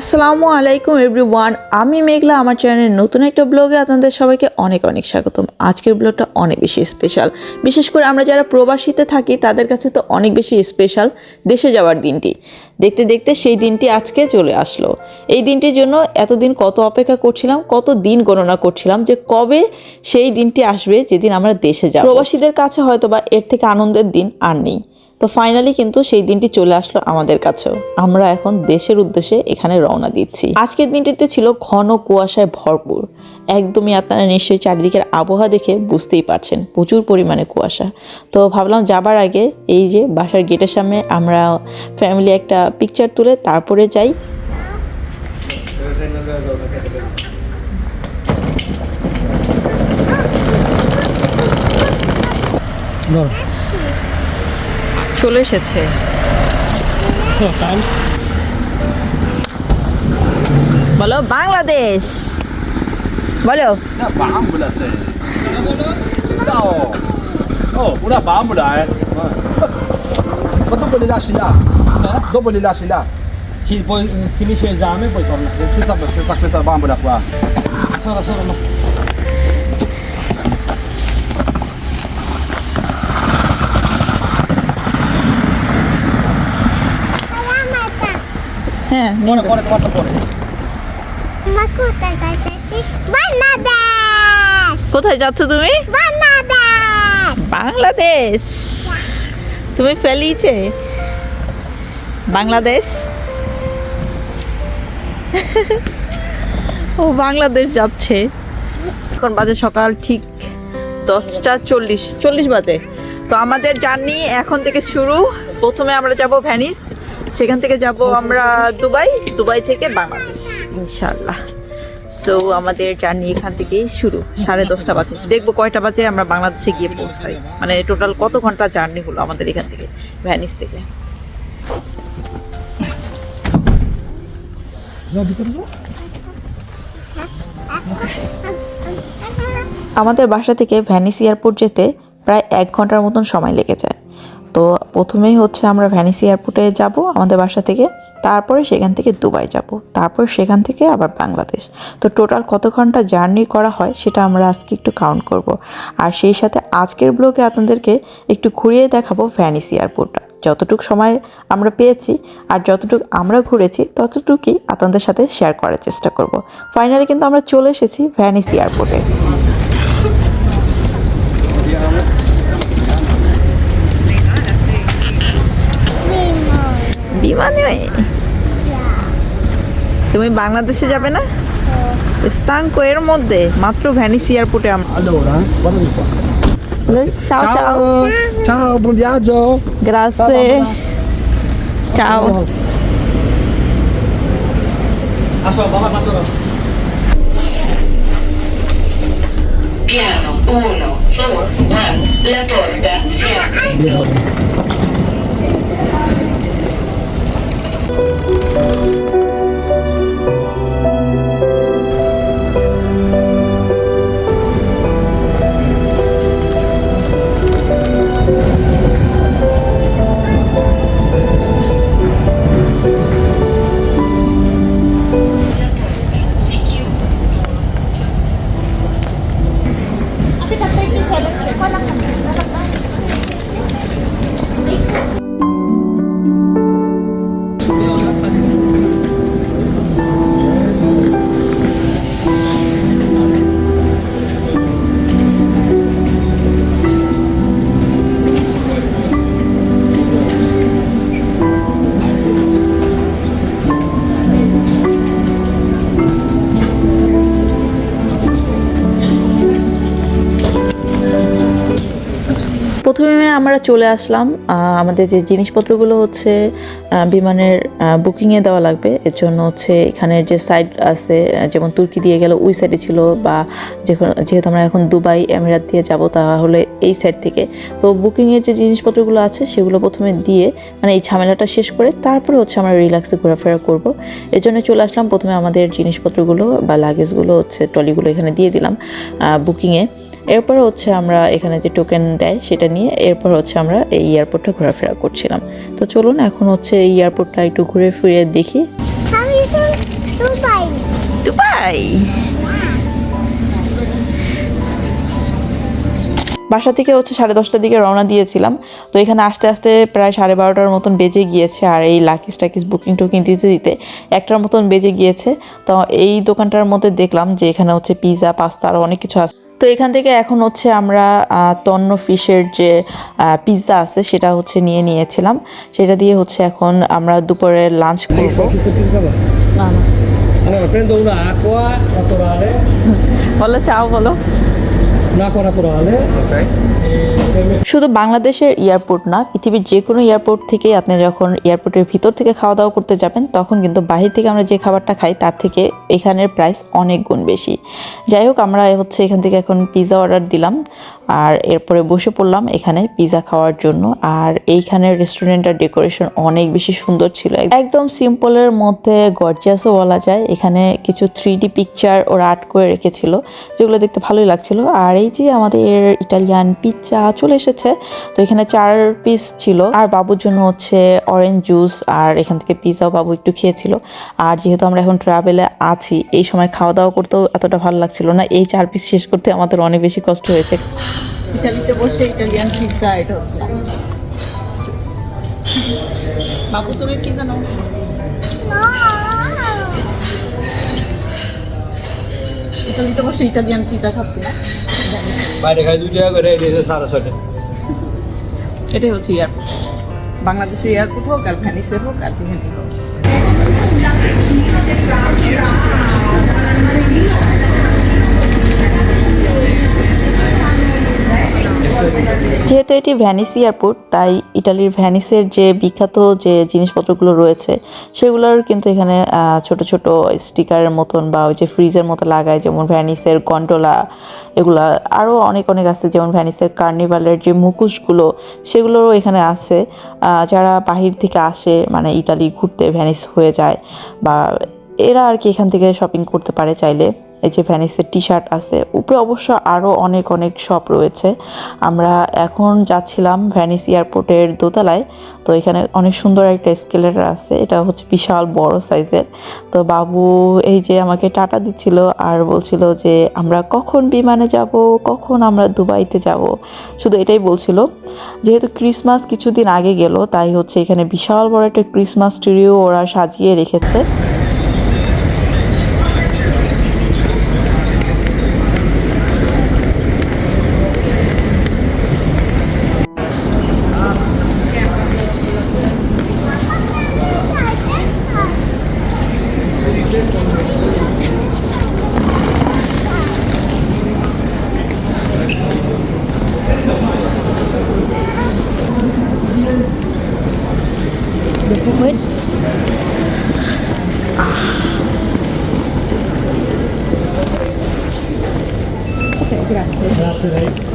আসসালামু আলাইকুম এভরিওয়ান, আমি মেঘলা আমার চ্যানেলের নতুন একটা ব্লগে আপনাদের সবাইকে অনেক অনেক স্বাগতম। আজকের ব্লগটা অনেক বেশি স্পেশাল বিশেষ করে আমরা যারা প্রবাসীতে থাকি, তাদের কাছে তো অনেক বেশি স্পেশাল দেশে যাওয়ার দিনটি। দেখতে দেখতে সেই দিনটি আজকে চলে আসলো। এই দিনটির জন্য এতদিন কত অপেক্ষা করছিলাম, কত দিন গণনা করছিলাম যে কবে সেই দিনটি আসবে যেদিন আমরা দেশে যাব। প্রবাসীদের কাছে হয়তো বা এর থেকে আনন্দের দিন আর নেই। তো ফাইনালি কিন্তু সেই দিনটি চলে আসলো আমাদের কাছেও। আমরা এখন দেশের উদ্দেশ্যে এখানে রওনা দিচ্ছি। আজকের দিনটিতে ছিল ঘন কুয়াশায় ভরপুর। একদমই আপনারা নিশ্চয়ই চারিদিকের আবহাওয়া দেখে বুঝতেই পারছেন, প্রচুর পরিমাণে কুয়াশা। তো ভাবলাম যাবার আগে এই যে বাসার গেটের সামনে আমরা ফ্যামিলি একটা পিকচার তুলে তারপরে যাই। ধরো। চলে এসেছে বলো বাংলাদেশ বলো Sì, poi finisce l'esame e poi torna. Senza, senza questa bambola qua. Sono, sono, no. হ্যাঁ pone. Makuta gaitasi Bangladesh! কোথায় যাচ্ছ তুমি? বাংলাদেশ। তুমি ফেলিছে বাংলাদেশ। ও বাংলাদেশ যাচ্ছে। এখন বাজে সকাল ঠিক দশটা চল্লিশ চল্লিশ বাজে। তো আমাদের জার্নি এখন থেকে শুরু। প্রথমে আমরা যাব ভ্যানিস। সেখান থেকে যাব আমরা দুবাই দুবাই থেকে বাংলাদেশ ইনশাল্লাহ সো আমাদের জার্নি এখান থেকেই শুরু, সাড়ে দশটা বাজে। দেখব কয়টা বাজে আমরা বাংলাদেশে গিয়ে পৌঁছাই। মানে টোটাল কত ঘণ্টা জার্নি হলো আমাদের এখান থেকে, ভ্যানিস থেকে? আমাদের বাসা থেকে ভ্যানিস এয়ারপোর্ট যেতে প্রায় এক ঘণ্টার মতন সময় লেগে যায়। তো প্রথমেই হচ্ছে আমরা ভ্যানিস এয়ারপোর্টে যাব আমাদের বাসা থেকে, তারপরে সেখান থেকে দুবাই যাব, তারপর সেখান থেকে আবার বাংলাদেশ। তো টোটাল কত ঘণ্টা জার্নি করা হয় সেটা আমরা আজকে একটু কাউন্ট করব। আর সেই সাথে আজকের ব্লগে আপনাদেরকে একটু ঘুরিয়ে দেখাবো ভ্যানিস এয়ারপোর্টটা। যতটুকু সময় আমরা পেয়েছি আর যতটুকু আমরা ঘুরেছি, ততটুকুই আপনাদের সাথে শেয়ার করার চেষ্টা করব। ফাইনালি কিন্তু আমরা চলে এসেছি ভ্যানিস এয়ারপোর্টে। বিমানে তুমি বাংলাদেশে যাবে না? স্থানকো এর মধ্যে মাত্র ভ্যানিস এয়ারপোর্টে Piano 1, 4, 1, la porta si. চলে আসলাম। আমাদের যে জিনিসপত্রগুলো হচ্ছে বিমানের বুকিংয়ে দেওয়া লাগবে। এর জন্য হচ্ছে এখানের যে সাইড আছে যেমন তুর্কি দিয়ে গেল ওই সাইডে ছিল বা যেহেতু আমরা এখন দুবাই, এমিরাত দিয়ে যাব তাহলে এই সাইড থেকে। তো বুকিংয়ের যে জিনিসপত্রগুলো আছে, সেগুলো প্রথমে দিয়ে মানে এই ঝামেলাটা শেষ করে তারপরে হচ্ছে আমরা রিল্যাক্সে ঘোরাফেরা করব। এর জন্য চলে আসলাম প্রথমে আমাদের জিনিসপত্রগুলো বা লাগেজগুলো হচ্ছে ট্রলিগুলো এখানে দিয়ে দিলাম বুকিংয়ে। এরপর হচ্ছে আমরা এখানে যে টোকেন দেয় সেটা নিয়ে এরপর হচ্ছে আমরা এই এয়ারপোর্টটা ঘোরাফেরা করছিলাম। তো চলুন এখন হচ্ছে এই এয়ারপোর্টটা একটু ঘুরে ফিরে দেখি. দুবাই বাসা থেকে হচ্ছে সাড়ে দশটার দিকে রওনা দিয়েছিলাম। তো এখানে আসতে আসতে প্রায় সাড়ে বারোটার মতন বেজে গিয়েছে আর এই লাকিস টাকিস বুকিং টুকিং দিতে দিতে একটার মতন বেজে গিয়েছে। তো এই দোকানটার মধ্যে দেখলাম যে এখানে হচ্ছে পিৎজা পাস্তা আরও অনেক কিছু আছে। তো এখান থেকে এখন হচ্ছে আমরা তন্ন ফিশের যে পিৎজা আছে সেটা হচ্ছে নিয়ে নিয়েছিলাম। সেটা দিয়ে হচ্ছে এখন আমরা দুপুরে লাঞ্চ করব। না না। Allora prendo una acqua naturale, বলো চাও বলো। না করা তোরা. শুধু বাংলাদেশের এয়ারপোর্ট না, পৃথিবীর যে কোনো এয়ারপোর্ট থেকেই আপনি যখন এয়ারপোর্টের ভিতর থেকে খাওয়া দাওয়া করতে যাবেন, তখন কিন্তু বাহির থেকে আমরা যে খাবারটা খাই, তার থেকে এখানের প্রাইস অনেক গুণ বেশি। যাই হোক, আমরা হচ্ছে এখান থেকে এখন পিৎজা অর্ডার দিলাম, আর এরপরে বসে পড়লাম এখানে পিৎজা খাওয়ার জন্য। আর এইখানের রেস্টুরেন্টের ডেকোরেশন অনেক বেশি সুন্দর ছিল। একদম সিম্পলের মধ্যে গর্জিয়াসও বলা যায়। এখানে কিছু থ্রি ডি পিকচার ওরা আর্ট করে রেখেছিল, যেগুলো দেখতে ভালোই লাগছিল। আর এই যে আমাদের ইটালিয়ান পিৎজা চলে এসেছে। তো এখানে চার পিস ছিল। আর বাবুর জন্য হচ্ছে অরেঞ্জ জুস আর এখান থেকে পিৎজাও বাবু একটু খেয়েছিল। আর যেহেতু আমরা এখন ট্রাভেলে আছি এই সময় খাওয়া দাওয়া করতেও এতটা ভালো লাগছিল না। এই চার পিস শেষ করতে আমাদের অনেক বেশি কষ্ট হয়েছে। ইটালিতে বসে ইটালিয়ান পিৎজা এটা হচ্ছে বাবু তুমি পিৎজা নাও ইটালিতে বসে ইটালিয়ান পিজা খাচ্ছি না। বাইরে খাই দুই টাকা করে এটা সারা ছয়টা। এটাই হচ্ছে এয়ারপোর্ট বাংলাদেশের এয়ারপোর্ট হোক আর ভ্যানিসের হোক আর যেখানে হোক। যেহেতু এটি ভ্যানিস এয়ারপোর্ট, তাই ইটালির ভ্যানিসের যে বিখ্যাত যে জিনিসপত্রগুলো রয়েছে, সেগুলোর কিন্তু এখানে ছোট ছোট স্টিকারের মতন বা ওই যে ফ্রিজের মতো লাগায়, যেমন ভ্যানিসের গন্ডোলা এগুলা আরও অনেক অনেক আছে, যেমন ভ্যানিসের কার্নিভালের যে মুখোশগুলো সেগুলোরও এখানে আছে। যারা বাহির থেকে আসে মানে ইটালি ঘুরতে ভ্যানিস হয়ে যায়, বা এরা আর কি এখান থেকে শপিং করতে পারে চাইলে। এই যে ভ্যানিসের টি শার্ট আছে, উপরে অবশ্য আরও অনেক অনেক শপ রয়েছে। আমরা এখন যাচ্ছিলাম ভ্যানিস এয়ারপোর্টের দোতলায়। তো এখানে অনেক সুন্দর একটা স্কেলেটার আছে, এটা হচ্ছে বিশাল বড় সাইজের তো বাবু এই যে আমাকে টাটা দিচ্ছিল আর বলছিল যে, আমরা কখন বিমানে যাব? কখন আমরা দুবাইতে যাব? শুধু এটাই বলছিল। যেহেতু ক্রিসমাস কিছুদিন আগে গেল, তাই হচ্ছে এখানে বিশাল বড় একটা ক্রিসমাস ট্রিও ওরা সাজিয়ে রেখেছে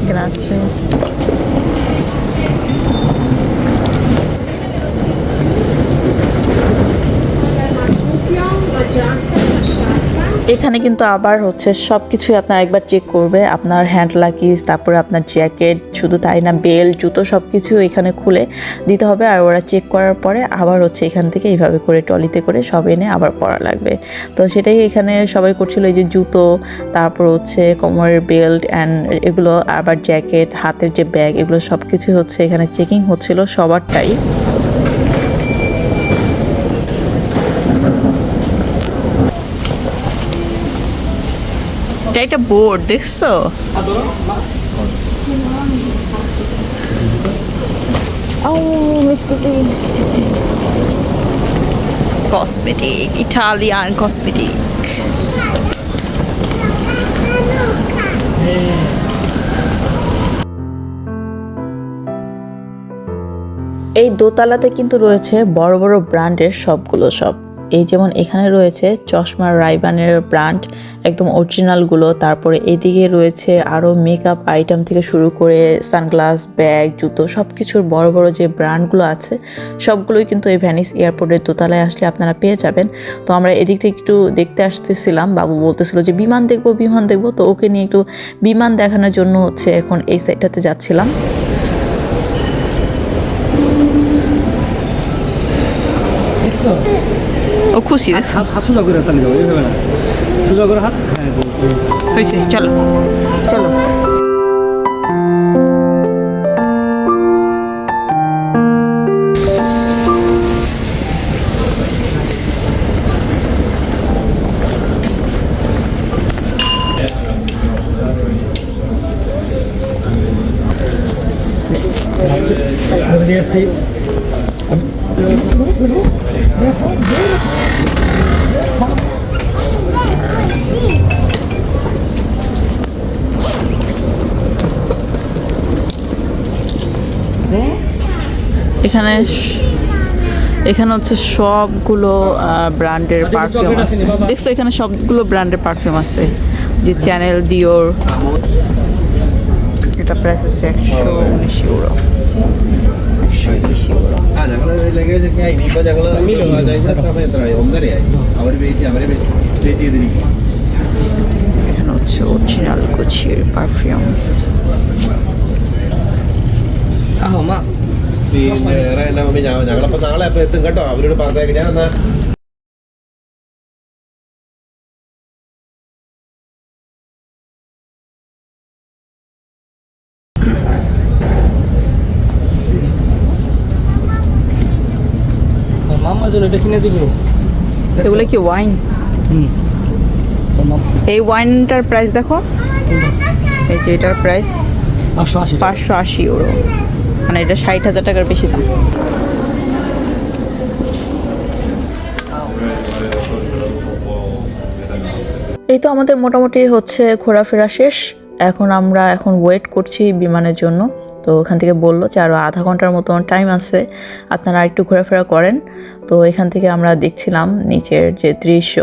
Grazie. এখানে কিন্তু আবার হচ্ছে সব কিছুই আপনার একবার চেক করবে। আপনার হ্যান্ড লাকিজ তারপরে আপনার জ্যাকেট শুধু তাই না বেল্ট জুতো সব কিছু এখানে খুলে দিতে হবে। আর ওরা চেক করার পরে আবার হচ্ছে এখান থেকে এইভাবে করে টলিতে করে সব এনে আবার পরা লাগবে। তো সেটাই এখানে সবাই করছিল এই যে জুতো, তারপর হচ্ছে কোমরের বেল্ট অ্যান্ড এগুলো আবার জ্যাকেট হাতের যে ব্যাগ এগুলো সব কিছু হচ্ছে এখানে চেকিং হচ্ছিল সবারটাই। এটা একটা বোর্ড দেখছ? কসমেটিক ইটালিয়ান কসমেটিক এই দোতলাতে কিন্তু রয়েছে বড় বড় ব্র্যান্ডের সবগুলো সব এই যেমন এখানে রয়েছে চশমার রাইবানের ব্র্যান্ড, একদম অরিজিনালগুলো তারপরে এদিকে রয়েছে আরও মেকআপ আইটেম থেকে শুরু করে সানগ্লাস ব্যাগ জুতো সব কিছুর বড় বড় যে ব্র্যান্ডগুলো আছে, সবগুলোই কিন্তু এই ভ্যানিস এয়ারপোর্টের দোতলায় আসলে আপনারা পেয়ে যাবেন। তো আমরা এদিক থেকে একটু দেখতে আসতেছিলাম, বাবু বলতেছিল যে বিমান দেখব বিমান দেখব, তো ওকে নিয়ে একটু বিমান দেখানোর জন্য হচ্ছে এখন এই সাইডটাতে যাচ্ছিলাম। খুশি? হাত সোজা করে তালি যাব এইভাবে না সোজা করে হাত হ্যাঁ। হয়েছে চলো। চলো। হাত এখানে হচ্ছে সবগুলো ব্র্যান্ডের পারফিউম আছে। দেখছ এখানে সবগুলো ব্র্যান্ডের পারফিউম আছে। যে চ্যানেল দিওর এটা প্রাইস হচ্ছে একশো উনিশ ইউরো এখানে হচ্ছে পারফিউম പിന്നെ വേറെ എന്നാ മമ്മി ഞ- ഞങ്ങളപ്പോ നാളെ അപ്പൊ എത്തും കേട്ടോ അവരോട് പറഞ്ഞേക്ക് ഞാൻ എന്നാ মামার জন্য এটা কিনে দিব এগুলো কি ওয়াইন হুম এই ওয়াইনটার প্রাইস দেখো এই যে এটার প্রাইস পাঁচশো আশি পাঁচশো আশি ইউরো মানে এটা ষাট হাজার টাকার বেশি দাম। এই তো আমাদের মোটামুটি হচ্ছে ঘোরাফেরা শেষ। এখন আমরা এখন ওয়েট করছি বিমানের জন্য। তো ওখান থেকে বলল যে আরও আধা ঘণ্টার মতন টাইম আছে। আপনারা একটু ঘোরাফেরা করেন। তো এখান থেকে আমরা দেখছিলাম নিচের যে দৃশ্য।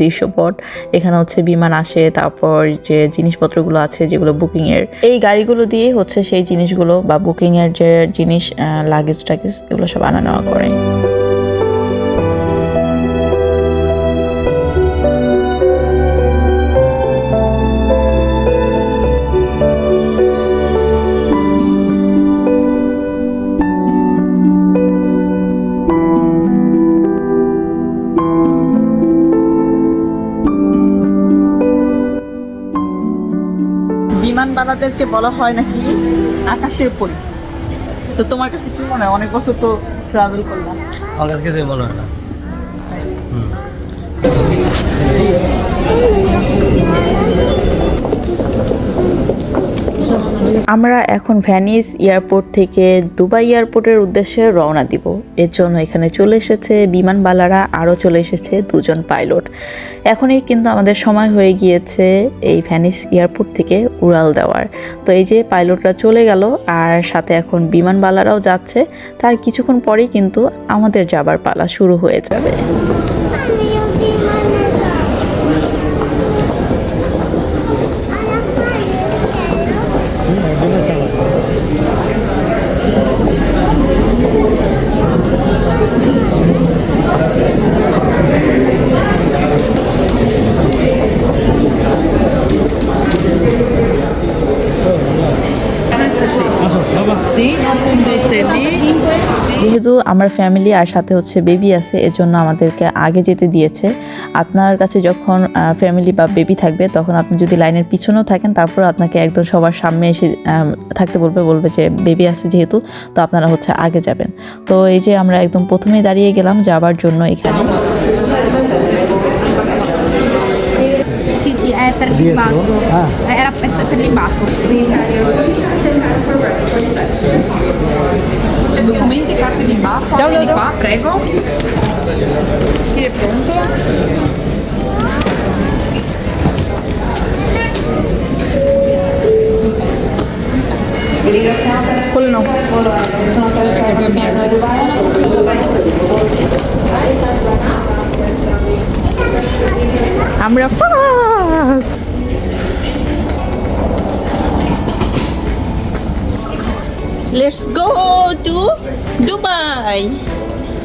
দৃশ্যপট। এখানে হচ্ছে বিমান আসে, তারপর যে জিনিসপত্রগুলো আছে, যেগুলো বুকিংয়ের। এই গাড়িগুলো দিয়ে হচ্ছে সেই জিনিসগুলো বা বুকিংয়ের যে জিনিস লাগেজ টাগেজ, এগুলো সব আনা নেওয়া করে। বিমানবালাদেরকে বলা হয় নাকি আকাশের পরি? তো তোমার কাছে কি মনে হয়? অনেক বছর তো ট্রাভেল করলাম। আমার কাছে কিছু মনে হয় না। আমরা এখন ভ্যানিস এয়ারপোর্ট থেকে দুবাই এয়ারপোর্টের উদ্দেশ্যে রওনা দিব। এর জন্য এখানে চলে এসেছে বিমানবালারা আরও চলে এসেছে দুজন পাইলট। এখনই কিন্তু আমাদের সময় হয়ে গিয়েছে এই ভ্যানিস এয়ারপোর্ট থেকে উড়াল দেওয়ার। তো এই যে পাইলটরা চলে গেল আর সাথে এখন বিমানবালারাও যাচ্ছে, তার কিছুক্ষণ পরেই কিন্তু আমাদের যাবার পালা শুরু হয়ে যাবে। যেহেতু আমার ফ্যামিলি আর সাথে হচ্ছে বেবি আছে এর জন্য আমাদেরকে আগে যেতে দিয়েছে আপনার কাছে যখন ফ্যামিলি বা বেবি থাকবে তখন আপনি যদি লাইনের পিছনেও থাকেন তারপর আপনাকে একদম সবার সামনে এসে থাকতে বলবে বলবে যে বেবি আছে যেহেতু তো আপনারা হচ্ছে আগে যাবেন তো এই যে আমরা একদম প্রথমেই দাঁড়িয়ে গেলাম যাবার জন্য এখানে Sì, sì, è per l'imbarco. Ah. Era per l'imbarco. Documenti, carte d'imbarco, Ciao, vieni ciao, qua, prego. Chi è pronto? খুলে নাও আমরা first let's go to Dubai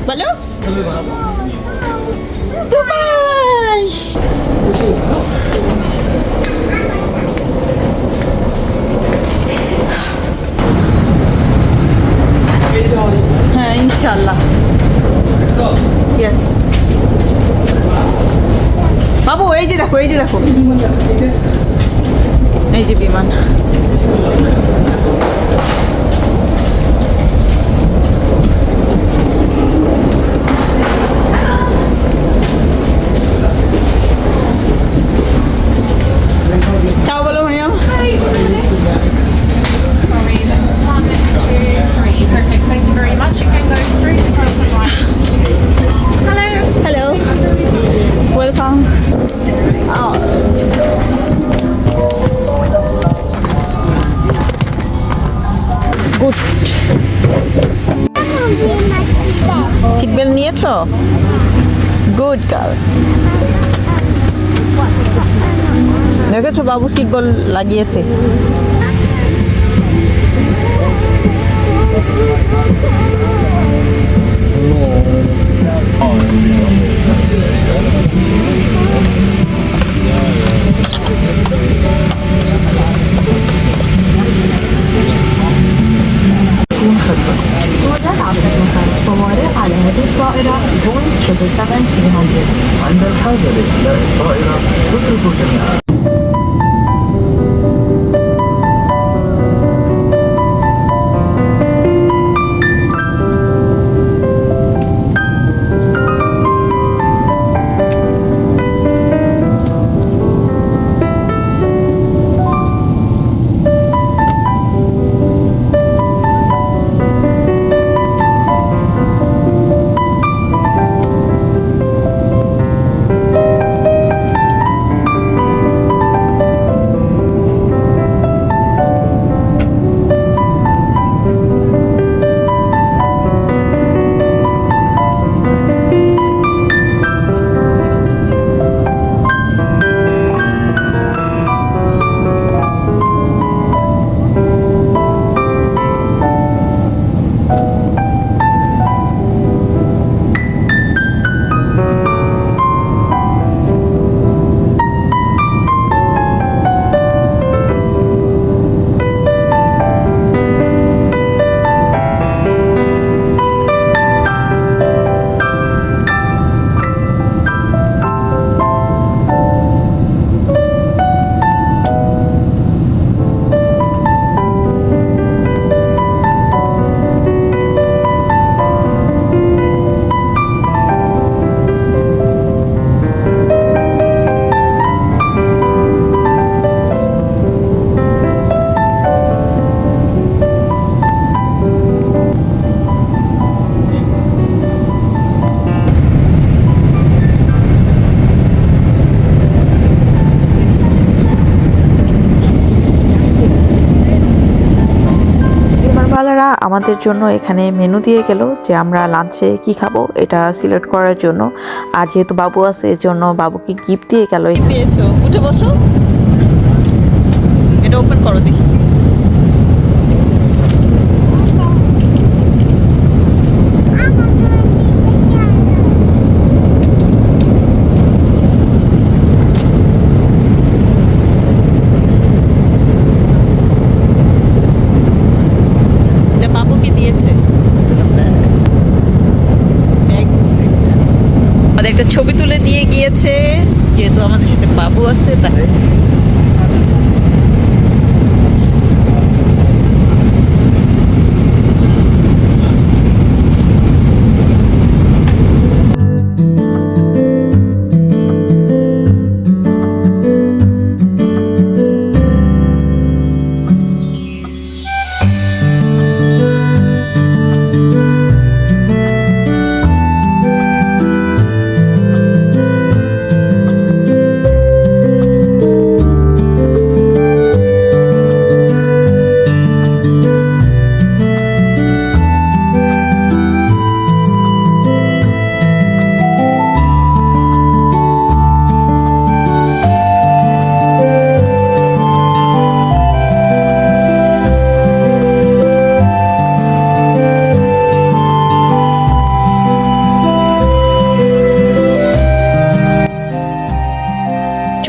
বলো দুবাই হ্যাঁ ইনশাল্লাহ ইয়েস ওই যে দেখো এই যে বিমান গুড গার্ল দেখেছো বাবু সিট বেল্ট লাগিয়েছে الطوارئ على هذه الطائرة بوينغ 777-300 عند الحاجة لإحياء الطائرة تترك جميع আমাদের জন্য এখানে মেনু দিয়ে গেল যে আমরা লাঞ্চে কি খাব এটা সিলেক্ট করার জন্য। আর যেহেতু বাবু আছে এর জন্য বাবুকে গিফট দিয়ে গেল পেয়েছ। উঠে বসো। এটা ওপেন করো দেখি এটা বাবুকে দিয়েছে ব্যাগ দিছে। আমাদের একটা ছবি তুলে দিয়ে গিয়েছে যেহেতু আমাদের সাথে বাবু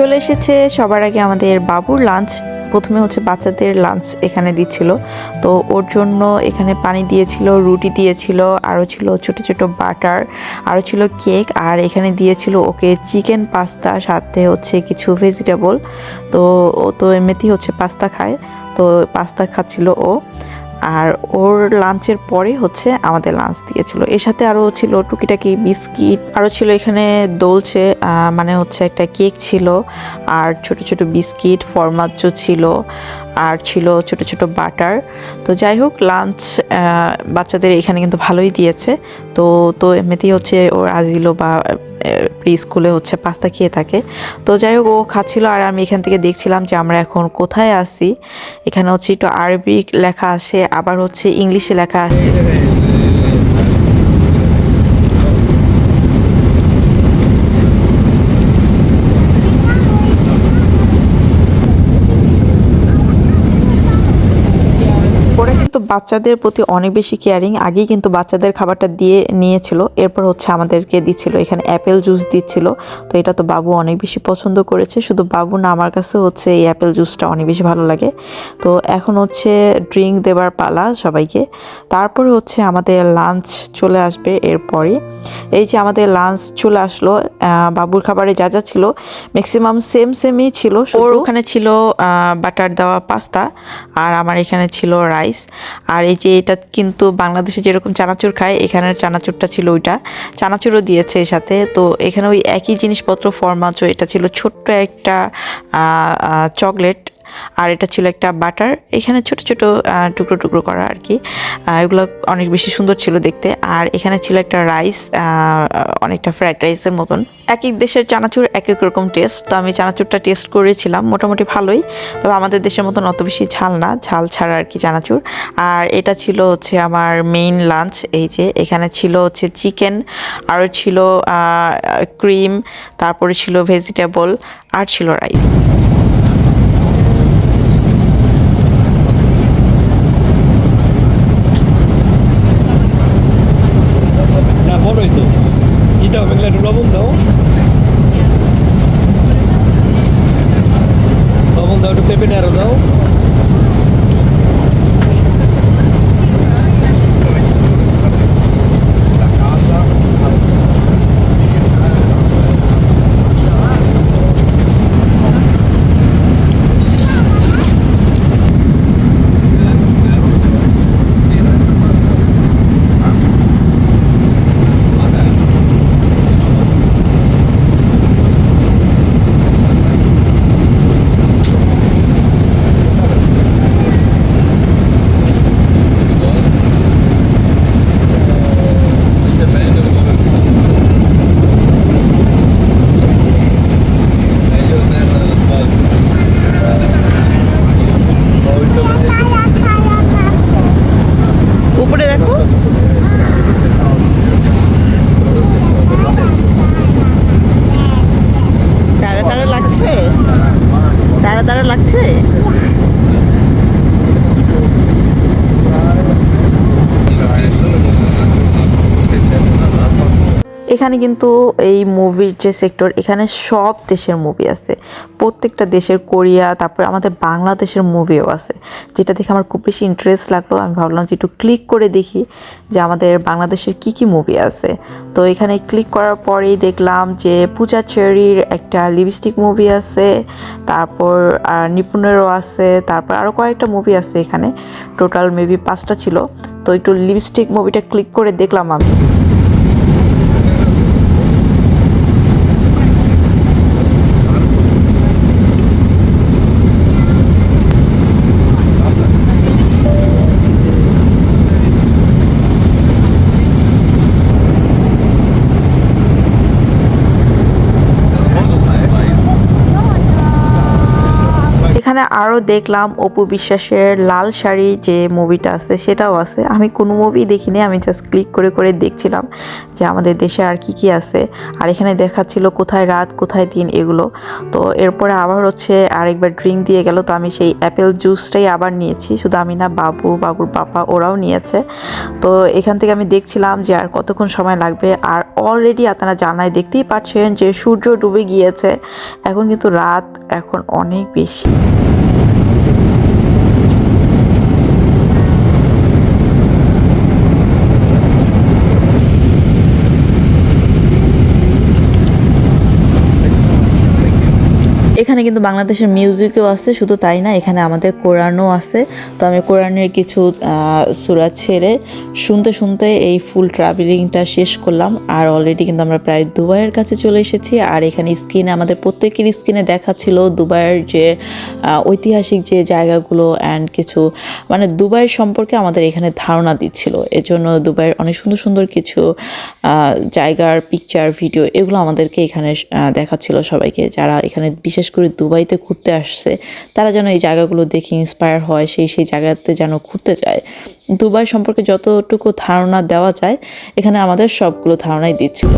চলে এসেছে। সবার আগে আমাদের বাবুর লাঞ্চ প্রথমে হচ্ছে বাচ্চাদের লাঞ্চ এখানে দিচ্ছিল। তো ওর জন্য এখানে পানি দিয়েছিল, রুটি দিয়েছিল, আরও ছিল ছোট ছোট বাটার, আরও ছিল কেক, আর এখানে দিয়েছিল ওকে চিকেন পাস্তা, সাথে হচ্ছে কিছু ভেজিটেবল তো ও তো এমনিতেই হচ্ছে পাস্তা খায়। তো পাস্তা খাচ্ছিল ও। আর ওর লাঞ্চের পরে হচ্ছে আমাদের লাঞ্চ দিয়েছিল। এর সাথে আরও ছিল টুকিটাকি বিস্কিট আরও ছিল এখানে দোলছে মানে হচ্ছে একটা কেক ছিল, আর ছোট ছোট বিস্কিট ফরমাজ্জো ছিল আর ছিল ছোট ছোট বাটার। তো যাই হোক লাঞ্চ বাচ্চাদের এখানে কিন্তু ভালোই দিয়েছে। তো তো এমনিতেই হচ্ছে ও আজিলো বা প্রি স্কুলে হচ্ছে পাস্তা খেয়ে থাকে। তো যাই হোক, ও খাচ্ছিল আর আমি এখান থেকে দেখছিলাম যে আমরা এখন কোথায় আসি এখানে হচ্ছে একটু আরবিক লেখা আসে, আবার হচ্ছে ইংলিশে লেখা আসে। কিন্তু বাচ্চাদের প্রতি অনেক বেশি কেয়ারিং আগেই কিন্তু বাচ্চাদের খাবারটা দিয়ে নিয়েছিল। এরপর হচ্ছে আমাদেরকে দিচ্ছিল। এখানে অ্যাপেল জুস দিচ্ছিল। তো এটা তো বাবু অনেক বেশি পছন্দ করেছে। শুধু বাবু না আমার কাছে হচ্ছে এই অ্যাপেল জুসটা অনেক বেশি ভালো লাগে। তো এখন হচ্ছে ড্রিঙ্ক দেবার পালা সবাইকে। তারপরে হচ্ছে আমাদের লাঞ্চ চলে আসবে এরপরে। এই যে আমাদের লাঞ্চ চলে আসলো বাবুর খাবারে যা যা ছিল ম্যাক্সিমাম সেম সেমই ছিল। ওর ওখানে ছিল বাটার দেওয়া পাস্তা আর আমার এখানে ছিল রাইস আর এই যে এটা কিন্তু বাংলাদেশে যেরকম চানাচুর খায়, এখানের চানাচুরটা ছিল ওইটা। চানাচুরও দিয়েছে এর সাথে। তো এখানে ওই একই জিনিসপত্র ফরমাচো এটা ছিল ছোট্ট একটা চকলেট আর এটা ছিল একটা বাটার। এখানে ছোট ছোট টুকরো টুকরো করা আর কি। এগুলো অনেক বেশি সুন্দর ছিল দেখতে। আর এখানে ছিল একটা রাইস অনেকটা ফ্রাইড রাইসের মতন। এক এক দেশের চানাচুর এক এক রকম টেস্ট। তো আমি চানাচুরটা টেস্ট করেছিলাম, মোটামুটি ভালোই। তবে আমাদের দেশের মতন অত বেশি ঝাল না, ঝাল ছাড়া আর কি চানাচুর। আর এটা ছিল হচ্ছে আমার মেইন লাঞ্চ এই যে এখানে ছিল হচ্ছে চিকেন আরও ছিল ক্রিম তারপরে ছিল ভেজিটেবল আর ছিল রাইস না বড়ই তো একটু লবণ দাও লবণ দাও একটু পেঁপে আরও দাও উপরে দেখো তারা তারা লাগছে তারা তারা লাগছে এখানে কিন্তু এই মুভির যে সেক্টর এখানে সব দেশের মুভি আছে। প্রত্যেকটা দেশের কোরিয়া, তারপরে আমাদের বাংলাদেশের মুভিও আছে। যেটা দেখে আমার খুব বেশি ইন্টারেস্ট লাগল। আমি ভাবলাম যে একটু ক্লিক করে দেখি যে আমাদের বাংলাদেশের কি কি মুভি আছে। তো এখানে ক্লিক করার পরেই দেখলাম যে পূজা চেরির একটা লিপস্টিক মুভি আছে, তারপর নিপুণেরও আছে, তারপর আরও কয়েকটা মুভি আছে এখানে। টোটাল মেবি পাঁচটা ছিল। তো একটু লিপস্টিক মুভিটা ক্লিক করে দেখলাম আমি এখানে আরও দেখলাম অপু বিশ্বাসের লাল শাড়ি যে মুভিটা আছে, সেটাও আছে। আমি কোনো মুভি দেখিনি, আমি জাস্ট ক্লিক করে করে দেখছিলাম যে আমাদের দেশে আর কি কি আছে। আর এখানে দেখাচ্ছিল কোথায় রাত, কোথায় দিন এগুলো। তো এরপরে আবার হচ্ছে আরেকবার ড্রিঙ্ক দিয়ে গেল, তো আমি সেই অ্যাপেল জুসটাই আবার নিয়েছি। শুধু আমি না, বাবু, বাবুর পাপা ওরাও নিয়েছে। তো এখান থেকে আমি দেখছিলাম যে আর কতক্ষণ সময় লাগবে। আর অলরেডি আপনারা জানায় দেখতেই পাচ্ছেন যে সূর্য ডুবে গিয়েছে। এখন কিন্তু রাত এখন অনেক বেশি। এখানে কিন্তু বাংলাদেশের মিউজিকও আছে, শুধু তাই না, এখানে আমাদের কোরআনও আছে। তো আমি কোরআনের কিছু সুরা ছেড়ে শুনতে শুনতে এই ফুল ট্রাভেলিংটা শেষ করলাম। আর অলরেডি কিন্তু আমরা প্রায় দুবাইয়ের কাছে চলে এসেছি। আর এখানে স্ক্রিনে, আমাদের প্রত্যেকের স্ক্রিনে দেখাচ্ছিল দুবাইয়ের যে ঐতিহাসিক যে জায়গাগুলো অ্যান্ড কিছু মানে দুবাইয়ের সম্পর্কে আমাদের এখানে ধারণা দিচ্ছিল। এজন্য দুবাইয়ের অনেক সুন্দর সুন্দর কিছু জায়গার পিকচার ভিডিও এগুলো আমাদেরকে এখানে দেখাচ্ছিল সবাইকে, যারা এখানে বিশেষ করে দুবাইতে ঘুরতে আসছে, তারা যেন এই জায়গাগুলো দেখে ইন্সপায়ার হয়, সেই সেই জায়গাতে যেন ঘুরতে যায়। দুবাই সম্পর্কে যতটুকু ধারণা দেওয়া যায়, এখানে আমাদের সবগুলো ধারণাই দিচ্ছিল।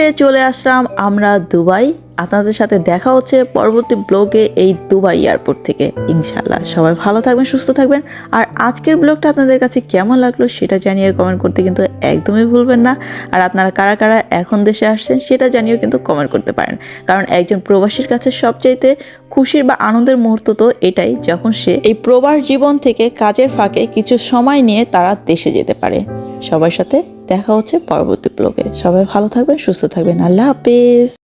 অবশেষে চলে আসলাম আমরা দুবাই। আপনাদের সাথে দেখা হচ্ছে পরবর্তী ব্লগে এই দুবাই এয়ারপোর্ট থেকে ইনশাল্লাহ সবাই ভালো থাকবেন, সুস্থ থাকবেন। আর আজকের ব্লগটা আপনাদের কাছে কেমন লাগল সেটা জানিয়ে কমেন্ট করতে কিন্তু একদমই ভুলবেন না। আর আপনারা কারা কারা এখন দেশে আসছেন সেটা জানিয়েও কিন্তু কমেন্ট করতে পারেন। কারণ একজন প্রবাসীর কাছে সবচাইতে খুশির বা আনন্দের মুহূর্ত তো এটাই, যখন সে এই প্রবাস জীবন থেকে কাজের ফাঁকে কিছু সময় নিয়ে তারা দেশে যেতে পারে। সবার সাথে দেখা হচ্ছে পরবর্তী ব্লগে। সবাই ভালো থাকবেন, সুস্থ থাকবেন। আল্লাহ হাফেজ।